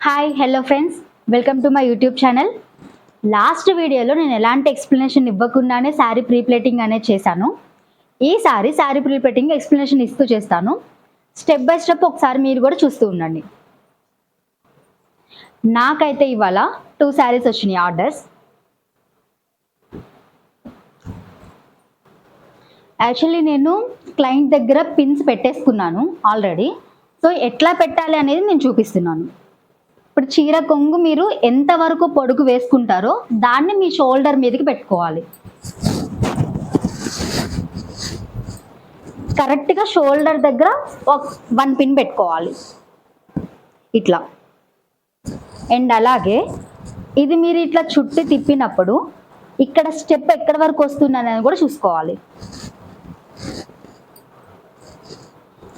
Hi hello friends welcome to my YouTube channel last వీడియోలో నేను ఎలాంటి ఎక్స్ప్లెనేషన్ ఇవ్వకుండానే శారీ ప్రీప్లేటింగ్ అనేది చేశాను. ఈసారి శారీ ప్రీప్లేటింగ్ ఎక్స్ప్లెనేషన్ ఇస్తూ చేస్తాను. స్టెప్ బై స్టెప్ ఒకసారి మీరు కూడా చూస్తూ ఉండండి. నాకైతే ఇవాళ టూ శారీస్ వచ్చినాయి ఆర్డర్స్ యాక్చువల్లీ నేను క్లయింట్ దగ్గర పిన్స్ పెట్టేసుకున్నాను ఆల్రెడీ సో ఎట్లా పెట్టాలి అనేది నేను చూపిస్తున్నాను. ఇప్పుడు చీర కొంగు మీరు ఎంతవరకు పొడుగు వేసుకుంటారో దాన్ని మీ షోల్డర్ మీదకి పెట్టుకోవాలి. కరెక్ట్గా షోల్డర్ దగ్గర ఒక వన్ పిన్ పెట్టుకోవాలి. ఇట్లా. అండ్ అలాగే ఇది మీరు ఇట్లా చుట్టి తిప్పినప్పుడు ఇక్కడ స్టెప్ ఎక్కడి వరకు వస్తుంది అనేది కూడా చూసుకోవాలి.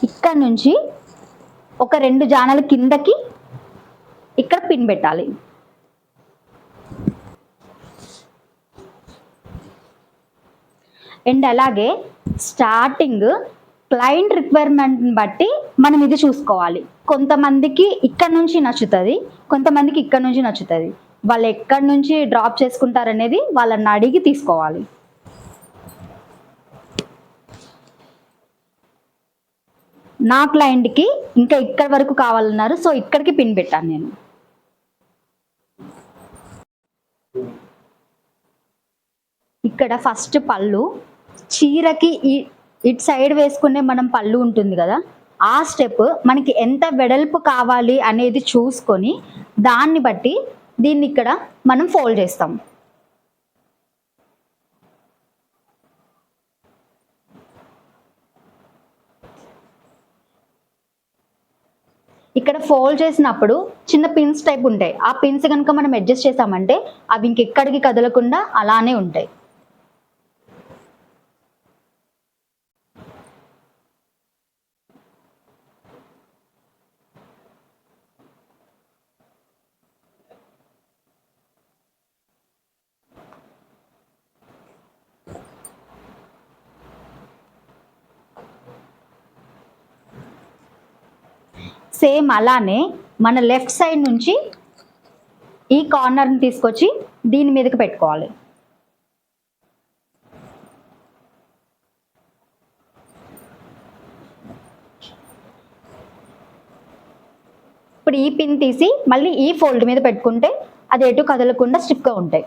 ఇక్కడ నుంచి ఒక రెండు జానల కిందకి ఇక్కడ పిన్ పెట్టాలి. అండ్ అలాగే స్టార్టింగ్ క్లయింట్ రిక్వైర్మెంట్ని బట్టి మనం ఇది చూసుకోవాలి. కొంతమందికి ఇక్కడ నుంచి నచ్చుతుంది కొంతమందికి ఇక్కడ నుంచి నచ్చుతుంది. వాళ్ళు ఎక్కడి నుంచి డ్రాప్ చేసుకుంటారనేది వాళ్ళని అడిగి తీసుకోవాలి. నా క్లయింట్కి ఇంకా ఇక్కడ వరకు కావాలన్నారు సో ఇక్కడికి పిన్ పెట్టాను నేను. ఇక్కడ ఫస్ట్ పళ్ళు చీరకి ఇట్ సైడ్ వేసుకునే మనం పళ్ళు ఉంటుంది కదా ఆ స్టెప్ మనకి ఎంత వెడల్పు కావాలి అనేది చూసుకొని దాన్ని బట్టి దీన్ని ఇక్కడ మనం ఫోల్డ్ చేస్తాం. ఇక్కడ ఫోల్డ్ చేసినప్పుడు చిన్న పిన్స్ టైప్ ఉంటాయి. ఆ పిన్స్ కనుక మనం అడ్జస్ట్ చేసామంటే అవి ఇంకెక్కడికి కదలకుండా అలానే ఉంటాయి. సేమ్ అలానే మన లెఫ్ట్ సైడ్ నుంచి ఈ కార్నర్ని తీసుకొచ్చి దీని మీదకి పెట్టుకోవాలి. ఇప్పుడు ఈ పిన్ తీసి మళ్ళీ ఈ ఫోల్డ్ మీద పెట్టుకుంటే అది ఎటు కదలకుండా స్టిక్గా ఉంటాయి.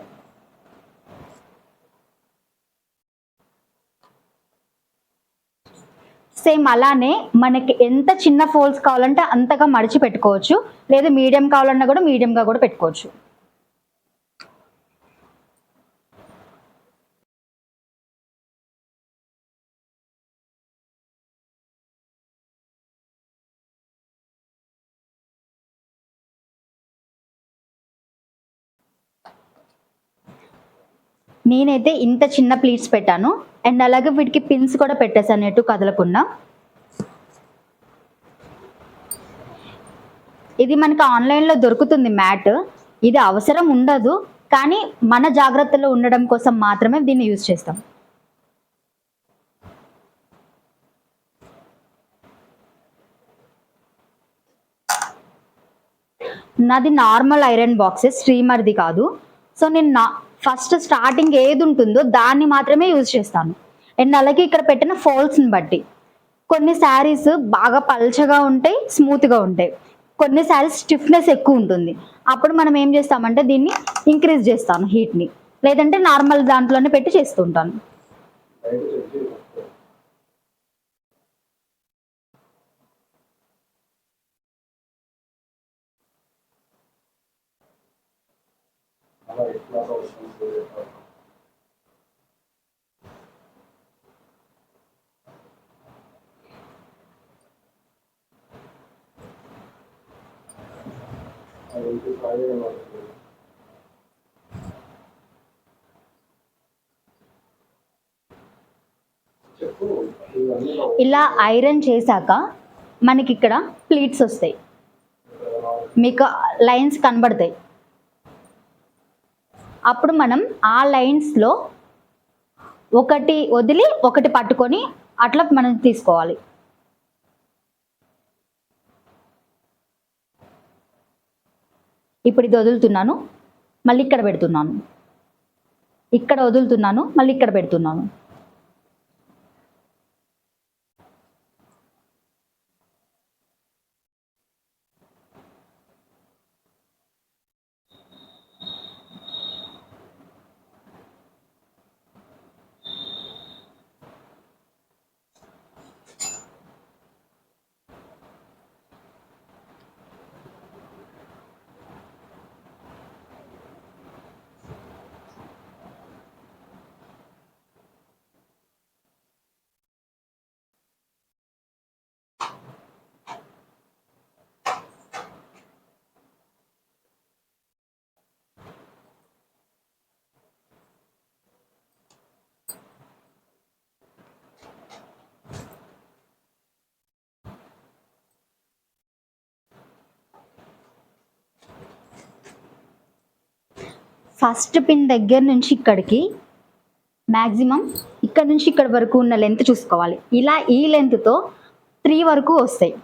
సేమ్ అలానే మనకి ఎంత చిన్న ఫోల్స్ కావాలంటే అంతగా మడిచి పెట్టుకోవచ్చు లేదా మీడియం కావాలన్నా కూడా మీడియంగా కూడా పెట్టుకోవచ్చు. నేనైతే ఇంత చిన్న ప్లీట్స్ పెట్టాను. అండ్ అలాగే వీటికి పిన్స్ కూడా పెట్టేసాను ఎటు కదలకుండా. ఇది మనకి ఆన్లైన్లో దొరుకుతుంది మ్యాట్. ఇది అవసరం ఉండదు. కానీ మన జాగ్రత్తలో ఉండడం కోసం మాత్రమే దీన్ని యూజ్ చేస్తాం. నాది నార్మల్ ఐరన్ బాక్సెస్ స్ట్రీమర్ది కాదు. సో నేను నా ఫస్ట్ స్టార్టింగ్ ఏది ఉంటుందో దాన్ని మాత్రమే యూజ్ చేస్తాను. అండ్ అలాగే ఇక్కడ పెట్టిన ఫోల్స్ని బట్టి. కొన్ని శారీస్ బాగా పల్చగా ఉంటాయి స్మూత్గా ఉంటాయి. కొన్ని శారీస్ స్టిఫ్నెస్ ఎక్కువ ఉంటుంది. అప్పుడు మనం ఏం చేస్తామంటే దీన్ని ఇంక్రీజ్ చేస్తాను హీట్ని లేదంటే నార్మల్ దాంట్లోనే పెట్టి చేస్తుంటాను ఇలా ఐరన్ చేశాక మనకి ఇక్కడ ప్లీట్స్ వస్తాయి. మీకు లైన్స్ కనబడతాయి. అప్పుడు మనం ఆ లైన్స్లో ఒకటి వదిలి ఒకటి పట్టుకొని అట్లా మనం తీసుకోవాలి. ఇప్పుడు ఇది వదులుతున్నాను మళ్ళీ ఇక్కడ పెడుతున్నాను. ఇక్కడ వదులుతున్నాను మళ్ళీ ఇక్కడ పెడుతున్నాను. ఫస్ట్ పిన్ దగ్గర నుంచి ఇక్కడికి మ్యాక్సిమం ఇక్కడ నుంచి ఇక్కడ వరకు ఉన్న లెంత్ చూసుకోవాలి. ఇలా ఈ లెంత్తో త్రీ వరకు వస్తాయి.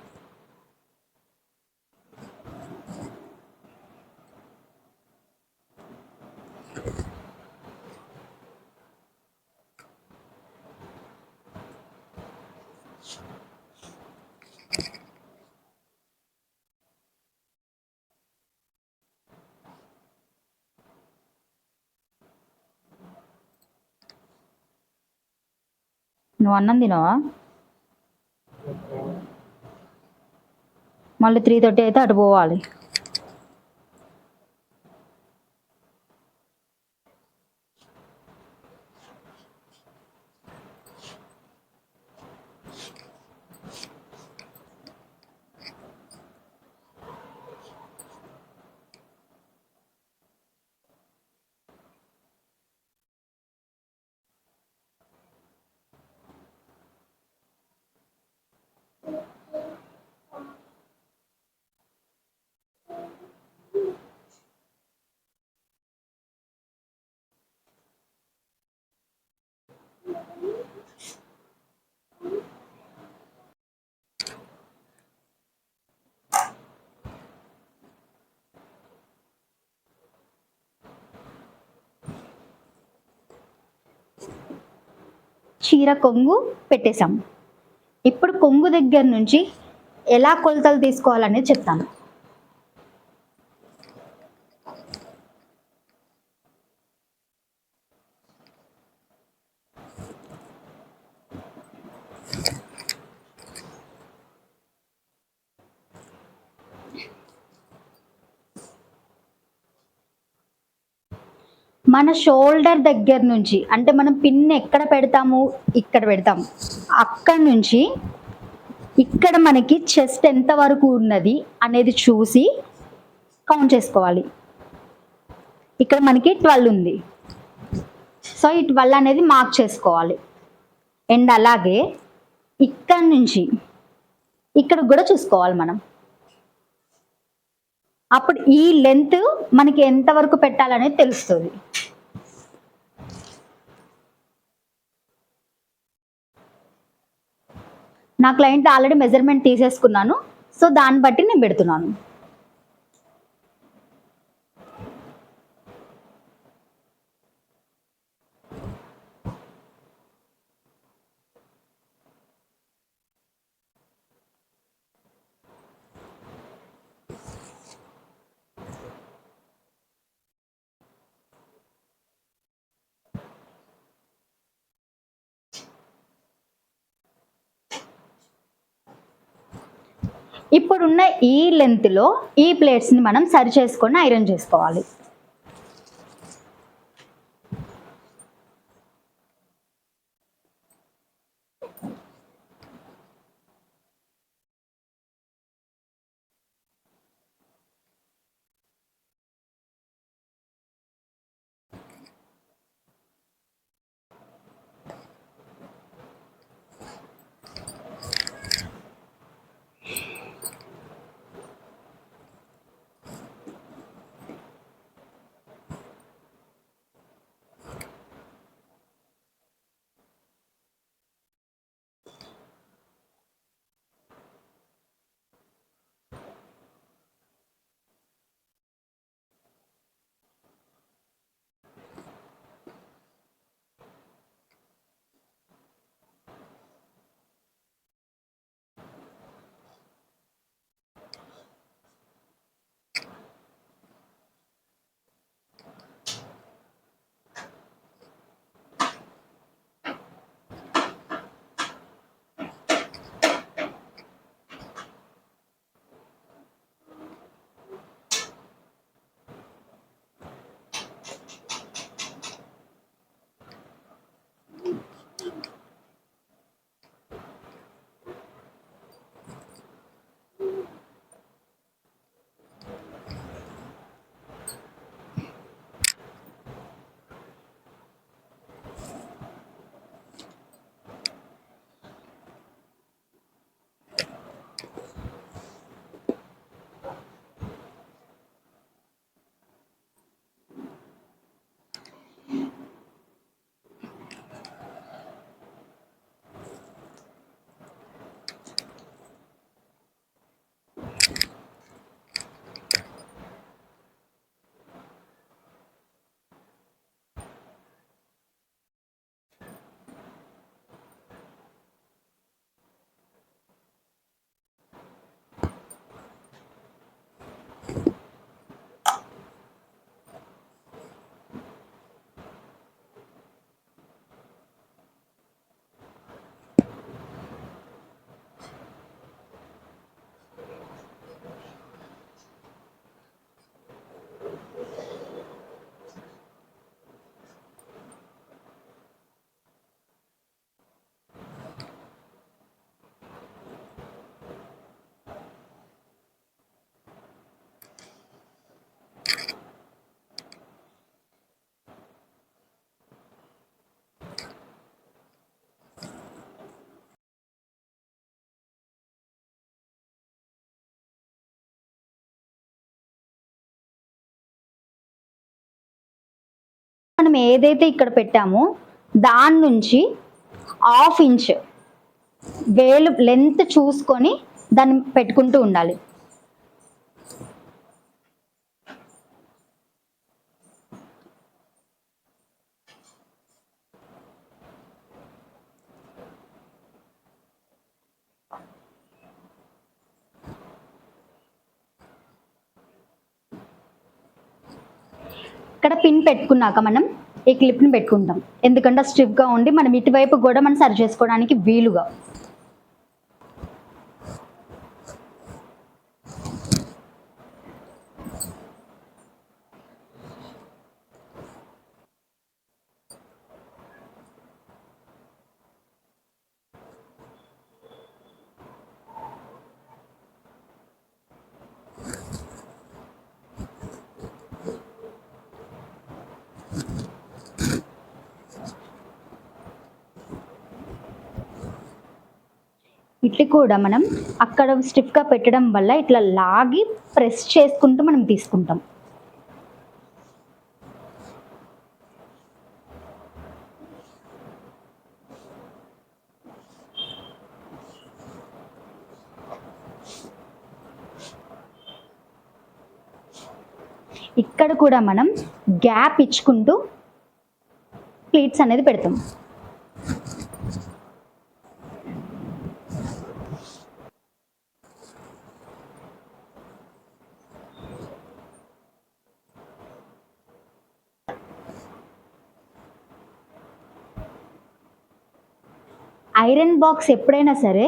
నువ్వు అన్నం తినవా? మళ్ళీ త్రీ థర్టీ అయితే అటు పోవాలి. చీర కొంగు పెట్టేశాం ఇప్పుడు కొంగు దగ్గర నుంచి ఎలా కొలతలు తీసుకోవాలనేది చెప్తాను. మన షోల్డర్ దగ్గర నుంచి అంటే మనం పిన్ ఎక్కడ పెడతాము? ఇక్కడ పెడతాము. అక్కడ నుంచి ఇక్కడ మనకి చెస్ట్ ఎంత వరకు ఉన్నది అనేది చూసి కౌంట్ చేసుకోవాలి. ఇక్కడ మనకి ట్వెల్వ్ ఉంది. సో ఈ ట్వెల్వ్ అనేది మార్క్ చేసుకోవాలి. అండ్ అలాగే ఇక్కడ నుంచి ఇక్కడ కూడా చూసుకోవాలి మనం. అప్పుడు ఈ లెంత్ మనకి ఎంత వరకు పెట్టాలనేది తెలుస్తుంది. నా క్లయింట్ ఆల్రెడీ మెజర్మెంట్ తీసేసుకున్నాను. సో దాన్ని బట్టి నేను పెడుతున్నాను. ఇప్పుడున్న ఈ లెంత్లో ఈ ప్లేట్స్ని మనం సరి చేసుకొని ఐరన్ చేసుకోవాలి. మనం ఏదైతే ఇక్కడ పెట్టామో దాని నుంచి హాఫ్ ఇంచ్ వేలు లెంత్ చూసుకొని దాన్ని పెట్టుకుంటూ ఉండాలి. ఇక్కడ పిన్ పెట్టుకున్నాక మనం ఈ క్లిప్ని పెట్టుకుంటాం. ఎందుకంటే స్ట్రిప్గా ఉండి మనం ఇటువైపు కూడా మనం సరి చేసుకోవడానికి వీలుగా. ఇట్లా కూడా మనం అక్కడ స్టిఫ్గా పెట్టడం వల్ల ఇట్లా లాగి ప్రెస్ చేసుకుంటూ మనం తీసుకుంటాం. ఇక్కడ కూడా మనం గ్యాప్ ఇచ్చుకుంటూ ప్లీట్స్ అనేది పెడతాం. ఐరన్ బాక్స్ ఎప్పుడైనా సరే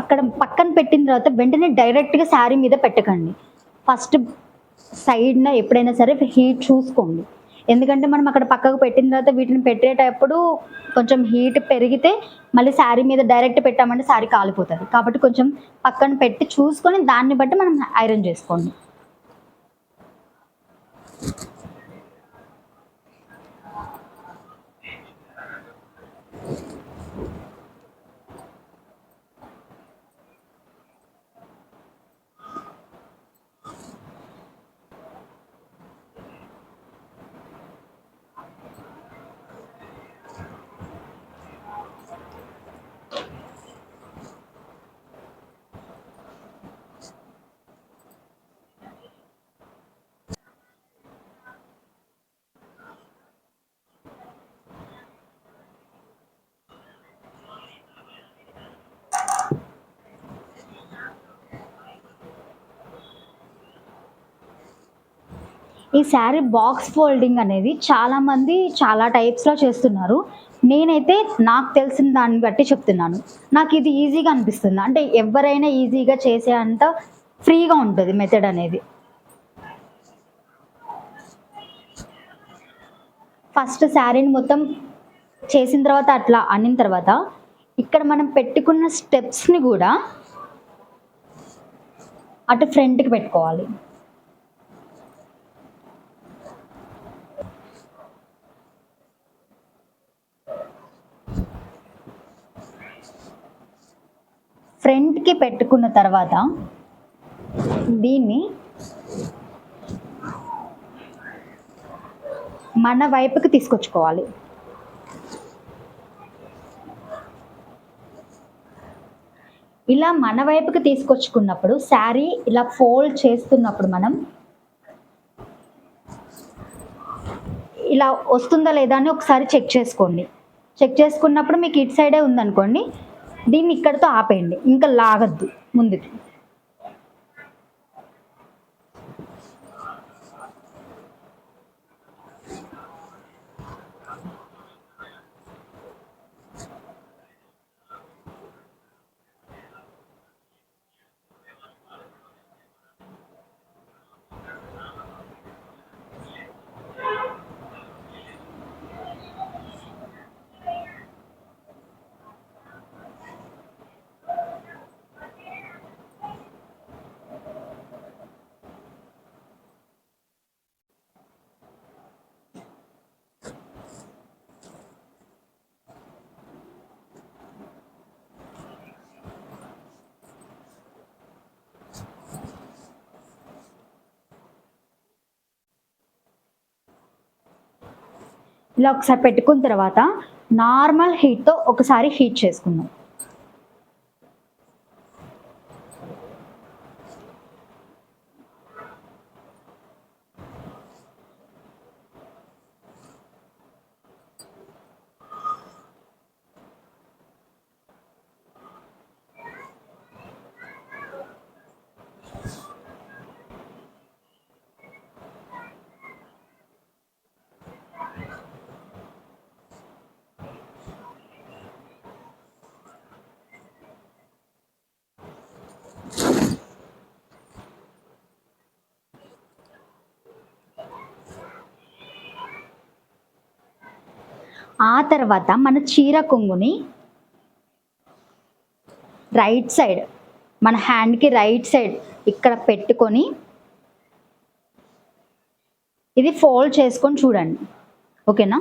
అక్కడ పక్కన పెట్టిన తర్వాత వెంటనే డైరెక్ట్గా శారీ మీద పెట్టకండి. ఫస్ట్ సైడ్న ఎప్పుడైనా సరే హీట్ చూసుకోండి. ఎందుకంటే మనం అక్కడ పక్కకు పెట్టిన తర్వాత వీటిని పెట్టేటప్పుడు కొంచెం హీట్ పెరిగితే మళ్ళీ శారీ మీద డైరెక్ట్ పెట్టామంటే శారీ కాలిపోతుంది. కాబట్టి కొంచెం పక్కన పెట్టి చూసుకొని దాన్ని బట్టి మనం ఐరన్ చేసుకోండి. ఈ శారీ బాక్స్ ఫోల్డింగ్ అనేది చాలామంది చాలా టైప్స్లో చేస్తున్నారు. నేనైతే నాకు తెలిసిన దాన్ని బట్టి చెప్తున్నాను. నాకు ఇది ఈజీగా అనిపిస్తుంది. అంటే ఎవరైనా ఈజీగా చేసే అంత ఫ్రీగా ఉంటుంది మెథడ్ అనేది. ఫస్ట్ శారీని మొత్తం చేసిన తర్వాత అట్లా అనిన తర్వాత ఇక్కడ మనం పెట్టుకున్న స్టెప్స్ని కూడా అటు ఫ్రంట్కి పెట్టుకోవాలి. ఫ్రంట్కి పెట్టుకున్న తర్వాత దీన్ని మన వైపుకి తీసుకొచ్చుకోవాలి. ఇలా మన వైపుకి తీసుకొచ్చుకున్నప్పుడు శారీ ఇలా ఫోల్డ్ చేస్తున్నప్పుడు మనం ఇలా వస్తుందా లేదా అని ఒకసారి చెక్ చేసుకోండి. చెక్ చేసుకున్నప్పుడు మీకు ఇటు సైడే ఉందనుకోండి దీన్ని ఇక్కడితో ఆపేయండి. ఇంకా లాగద్దు ముందుకి. ఇలా ఒకసారి పెట్టుకున్న తర్వాత నార్మల్ హీట్తో ఒకసారి హీట్ చేసుకుందాం. ఆ తర్వాత మన చీర కొంగుని రైట్ సైడ్ మన హ్యాండ్కి రైట్ సైడ్ ఇక్కడ పెట్టుకొని ఇది ఫోల్డ్ చేసుకొని చూడండి. ఓకేనా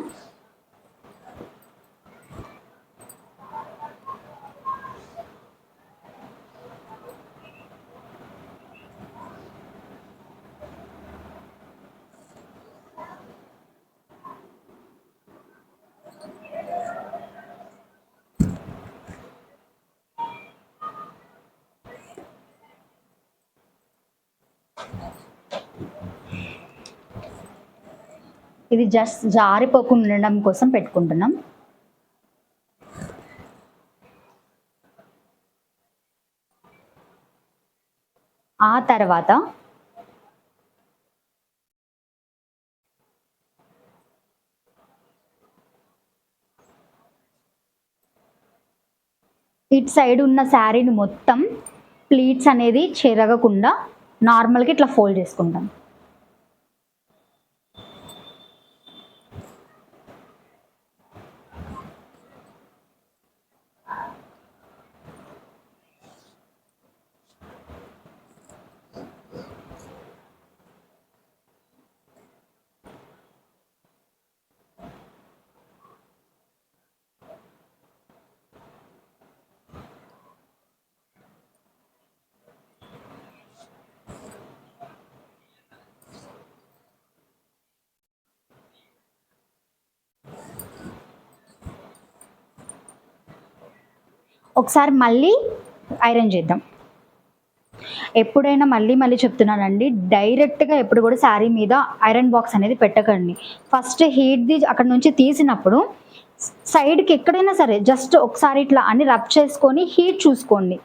ఇది జస్ట్ జారిపోకుండా ఉండడం కోసం పెట్టుకుంటున్నాం. ఆ తర్వాత ఇటు సైడ్ ఉన్న శారీని మొత్తం ప్లీట్స్ అనేది చెరగకుండా నార్మల్గా ఇట్లా ఫోల్డ్ చేసుకుంటాం. ఒకసారి మళ్ళీ ఐరన్ చేద్దాం. ఎప్పుడైనా మళ్ళీ మళ్ళీ చెప్తున్నానండి డైరెక్ట్గా ఎప్పుడు కూడా శారీ మీద ఐరన్ బాక్స్ అనేది పెట్టకండి. ఫస్ట్ హీట్ది అక్కడ నుంచి తీసినప్పుడు సైడ్కి ఎక్కడైనా సరే జస్ట్ ఒకసారి ఇట్లా అన్ని రబ్ చేసుకొని హీట్ చూసుకోండి.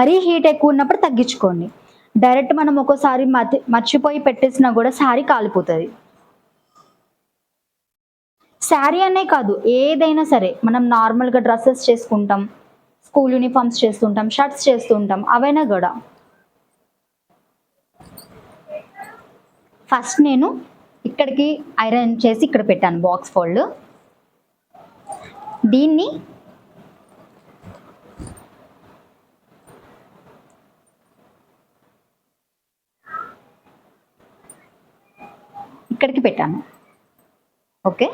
మరీ హీట్ ఎక్కువ ఉన్నప్పుడు తగ్గించుకోండి. డైరెక్ట్ మనం ఒక్కోసారి మతి మర్చిపోయి పెట్టేసినా కూడా శారీ కాలిపోతుంది. శారీ అనే కాదు ఏదైనా సరే మనం నార్మల్గా డ్రెస్సెస్ చేసుకుంటాం. స్కూల్ యూనిఫామ్స్ చేస్తుంటాం షర్ట్స్ చేస్తుంటాం అవైనా కూడా. ఫస్ట్ నేను ఇక్కడికి ఐరన్ చేసి ఇక్కడ పెట్టాను బాక్స్ ఫోల్డ్. దీన్ని ఇక్కడికి పెట్టాను. ఓకే?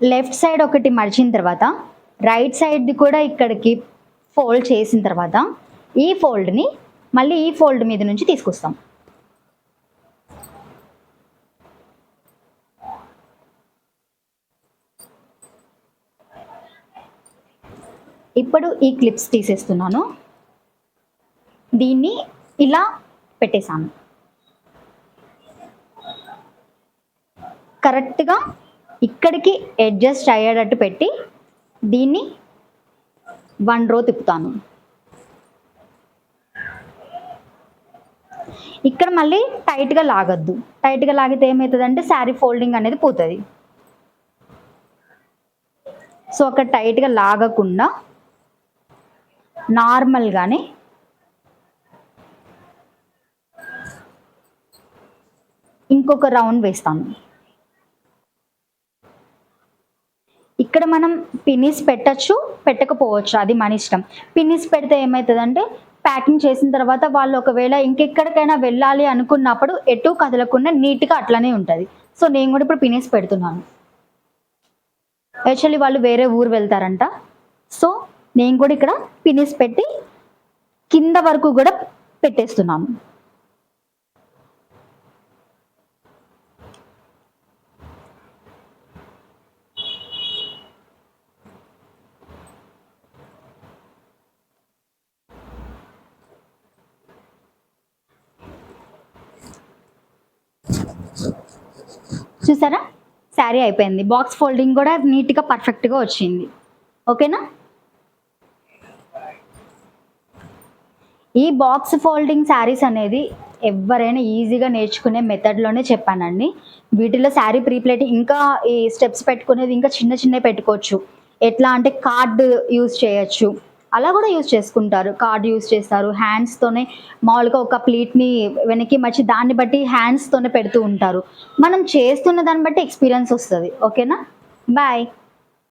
లెఫ్ట్ సైడ్ ఒకటి మడిచిన తర్వాత రైట్ సైడ్ది కూడా ఇక్కడికి ఫోల్డ్ చేసిన తర్వాత ఈ ఫోల్డ్ని మళ్ళీ ఈ ఫోల్డ్ మీద నుంచి తీసుకొస్తాం. ఇప్పుడు ఈ క్లిప్స్ తీసేస్తున్నాను. దీన్ని ఇలా పెట్టేశాను. కరెక్ట్గా ఇక్కడికి అడ్జస్ట్ అయ్యేటట్టు పెట్టి దీన్ని వన్ రో తిప్పుతాను. ఇక్కడ మళ్ళీ టైట్గా లాగద్దు. టైట్గా లాగితే ఏమవుతుందంటే శారీ ఫోల్డింగ్ అనేది పోతుంది. సో అక్కడ టైట్గా లాగకుండా నార్మల్గానే ఇంకొక రౌండ్ వేస్తాను. ఇక్కడ మనం పిన్నీస్ పెట్టచ్చు పెట్టకపోవచ్చు. అది మన ఇష్టం. పిన్నీస్ పెడితే ఏమవుతుందంటే ప్యాకింగ్ చేసిన తర్వాత వాళ్ళు ఒకవేళ ఇంకెక్కడికైనా వెళ్ళాలి అనుకున్నప్పుడు ఎటు కదలకుండా నీట్గా అట్లనే ఉంటుంది. సో నేను కూడా ఇప్పుడు పినీస్ పెడుతున్నాను. యాక్చువల్లీ వాళ్ళు వేరే ఊరు వెళ్తారంట. సో నేను కూడా ఇక్కడ పినిస్ పెట్టి కింద వరకు కూడా పెట్టేస్తున్నాను. చూసారా? శారీ అయిపోయింది. బాక్స్ ఫోల్డింగ్ కూడా నీట్గా పర్ఫెక్ట్గా వచ్చింది. ఓకేనా? ఈ బాక్స్ ఫోల్డింగ్ శారీస్ అనేది ఎవరైనా ఈజీగా నేర్చుకునే మెథడ్లోనే చెప్పానండి. వీటిలో శారీ ప్రీప్లేట్ ఇంకా ఈ స్టెప్స్ పెట్టుకునేది ఇంకా చిన్న చిన్నవి పెట్టుకోవచ్చు. ఎట్లా అంటే కార్డ్ యూజ్ చేయొచ్చు. అలా కూడా యూజ్ చేసుకుంటారు. కార్డ్ యూజ్ చేస్తారు. హ్యాండ్స్తోనే మామూలుగా ఒక ప్లేట్ని వెనక్కి మర్చి దాన్ని బట్టి హ్యాండ్స్తోనే పెడుతూ ఉంటారు. మనం చేస్తున్న దాన్ని బట్టి ఎక్స్పీరియన్స్ వస్తుంది. ఓకేనా? బాయ్.